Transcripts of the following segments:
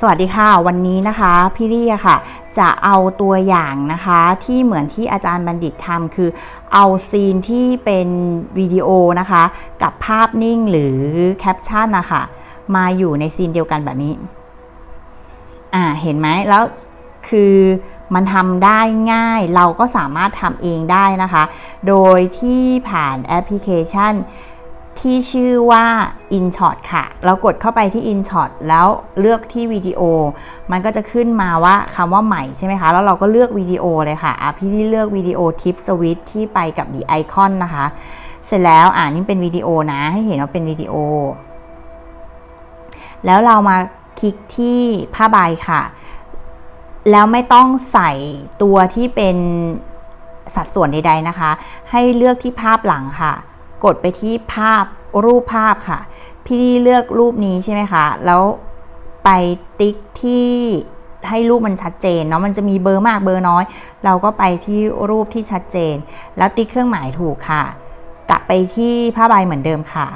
สวัสดีค่ะวันนี้นะคะพี่ลี่ค่ะ จะเอาตัวอย่างนะคะที่เหมือนที่อาจารย์บัณฑิตทำคือเอาซีนที่เป็นวิดีโอนะคะ กับภาพนิ่งหรือแคปชั่นนะคะมาอยู่ในซีนเดียวกันแบบนี้อ่าเห็นไหมแล้วคือมันทำได้ง่ายเราก็สามารถทำเองได้นะคะ โดยที่ผ่านแอปพลิเคชัน ที่ชื่อว่า InShot ค่ะ เรากดเข้าไปที่ InShot แล้วเลือกที่วิดีโอ มันก็จะขึ้นมาว่าคำว่าใหม่ใช่ไหมคะ แล้วเราก็เลือกวิดีโอเลยค่ะ อะพี่ที่เลือกวิดีโอทิปสวิตที่ไปกับ the icon นะคะ เสร็จแล้วอ่านี่เป็นวิดีโอนะให้เห็นว่าเป็นวิดีโอ แล้วเรามาคลิกที่ผ้าใบค่ะ แล้วไม่ต้องใส่ตัวที่เป็นสัดส่วนใดๆนะคะ ให้เลือกที่ภาพหลังค่ะ กดไปที่ภาพ รูปภาพค่ะ พี่เลือกรูปนี้ใช่ไหมคะ แล้วไปติ๊กที่ให้รูปมันชัดเจนเนาะมันจะมีเบอร์มากเบอร์น้อย เราก็ไปที่รูปที่ชัดเจน แล้วติ๊กเครื่องหมายถูกค่ะ กลับไปที่ผ้าใบเหมือนเดิมค่ะ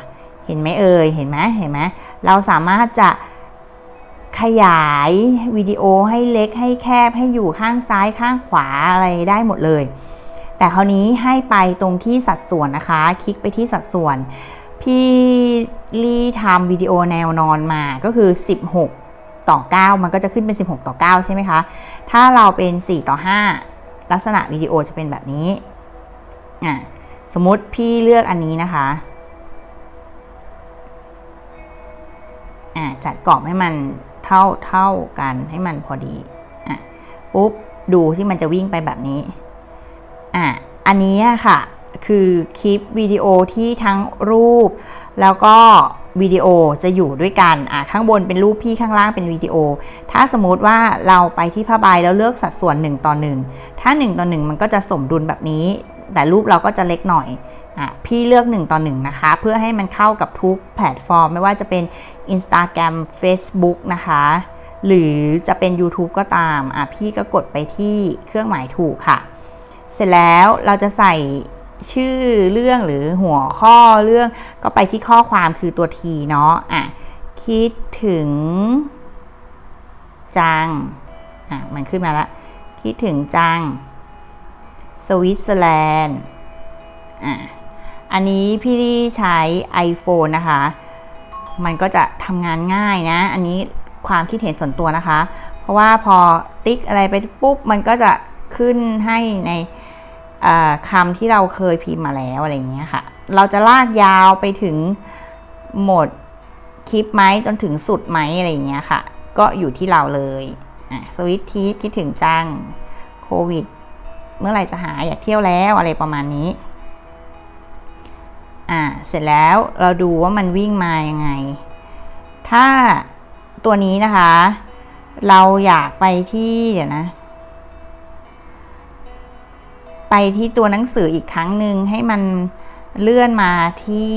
เห็นไหมเอ่ยเห็นไหมเห็นไหมเราสามารถจะขยายวิดีโอให้เล็กให้แคบให้อยู่ข้างซ้ายข้างขวาอะไรได้หมดเลย แต่คราวนี้ให้ไปตรงที่สัดส่วนนะคะ คลิกไปที่สัดส่วน พี่ลี่ทำวิดีโอแนวนอนมาก็คือ 16 ต่อ 9 มันก็จะขึ้นเป็น 16 ต่อ 9 ใช่ไหมคะ ถ้าเราเป็น 4 ต่อ 5 ลักษณะวิดีโอจะเป็นแบบนี้อะสมมติพี่เลือกอันนี้นะคะอะจัดกรอบให้มันเท่าเท่ากันให้มันพอดีอะปุ๊บดูที่มันจะวิ่งไปแบบนี้อะอันนี้ค่ะ คือคลิปวิดีโอที่ทั้งรูป แล้วก็วิดีโอจะอยู่ด้วยกันอะข้างบนเป็นรูปพี่ข้างล่างเป็นวิดีโอ ถ้าสมมติว่าเราไปที่ผ้าใบแล้วเลือกสัดส่วน 1 ต่อ 1 ถ้า 1 ต่อ 1 มันก็จะสมดุลแบบนี้ แต่รูปเราก็จะเล็กหน่อยอะพี่เลือก 1 ต่อ 1 นะคะ เพื่อให้มันเข้ากับทุกแพลตฟอร์ม ไม่ว่าจะเป็น Instagram Facebook นะคะ หรือจะเป็น YouTube ก็ตามอะพี่ก็กดไปที่เครื่องหมายถูกค่ะ เสร็จแล้วเราจะใส่ ชื่อเรื่องหรือหัวข้อเรื่องก็ไปที่ข้อความคือตัว T เนาะอะคิดถึง จังอะมันขึ้นมาล้วคิดถึงจัง สวิตเซอร์แลนด์อะอันนี้พี่ที่ใช้ iPhone นะคะ มันก็จะทำงานง่ายนะ อันนี้ความคิดเห็นส่วนตัวนะคะ เพราะว่าพอติ๊กอะไรไปปุ๊บ มันก็จะขึ้นให้ใน คำที่เราเคยพิมพ์มาแล้วอะไรอย่างเงี้ยค่ะ เราจะลากยาวไปถึงหมดคลิปไหมจนถึงสุดไหมอะไรอย่างเงี้ยค่ะ ก็อยู่ที่เราเลยสวิตทีคิดถึงจังโควิด เมื่อไหร่จะหายอยากเที่ยวแล้วอะไรประมาณนี้อ่าเสร็จแล้วเราดูว่ามันวิ่งมายังไง ถ้าตัวนี้นะคะ เราอยากไปที่เดี๋ยวนะ ไปที่ตัวหนังสืออีกครั้งหนึ่งให้มันเลื่อนมาที่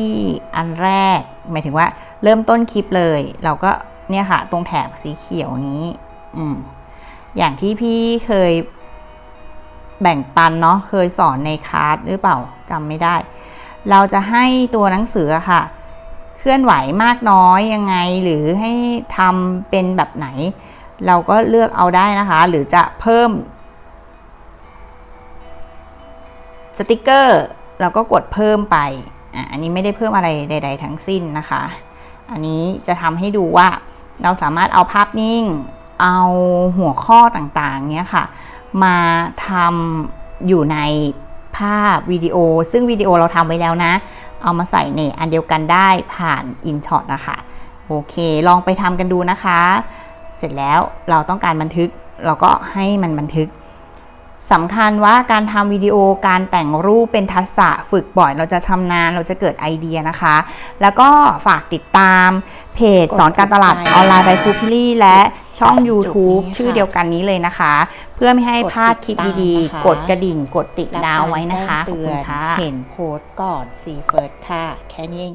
อันแรก หมายถึงว่าเริ่มต้นคลิปเลย เราก็เนี่ยค่ะ ตรงแถบสีเขียวนี้ อืมอย่างที่พี่เคยแบ่งปันเนาะเคยสอนในคลาสหรือเปล่าจำไม่ได้ เราจะให้ตัวหนังสือค่ะ เคลื่อนไหวมากน้อยยังไงหรือให้ทำเป็นแบบไหน เราก็เลือกเอาได้นะคะ หรือจะเพิ่ม สติกเกอร์เราก็กดเพิ่มไปอะอันนี้ไม่ได้เพิ่มอะไรใด ๆ ทั้งสิ้นนะคะ อันนี้จะทำให้ดูว่าเราสามารถเอาภาพนิ่ง เอาหัวข้อต่างๆเนี้ยค่ะ มาทำอยู่ในภาพวิดีโอ ซึ่งวิดีโอเราทำไว้แล้วนะ เอามาใส่ในอันเดียวกันได้ผ่าน InShot นะคะโอเคลองไปทำกันดูนะคะ เสร็จแล้วเราต้องการบันทึกเราก็ให้มันบันทึก สำคัญว่าการทำวิดีโอการแต่งรูปเป็นทักษะฝึกบ่อย เราจะชำนาญเราจะเกิดไอเดียนะคะ แล้วก็ฝากติดตามเพจสอนการตลาดออนไลน์ by ครูพิลี่และช่อง YouTube ชื่อเดียวกันนี้เลยนะคะ เพื่อไม่ให้พลาดคลิปดีๆ กดกระดิ่ง กดติดดาวไว้นะคะขอบคุณค่ะเห็นโพสต์ก่อนซีเฟิร์สค่ะ แค่นี้เอง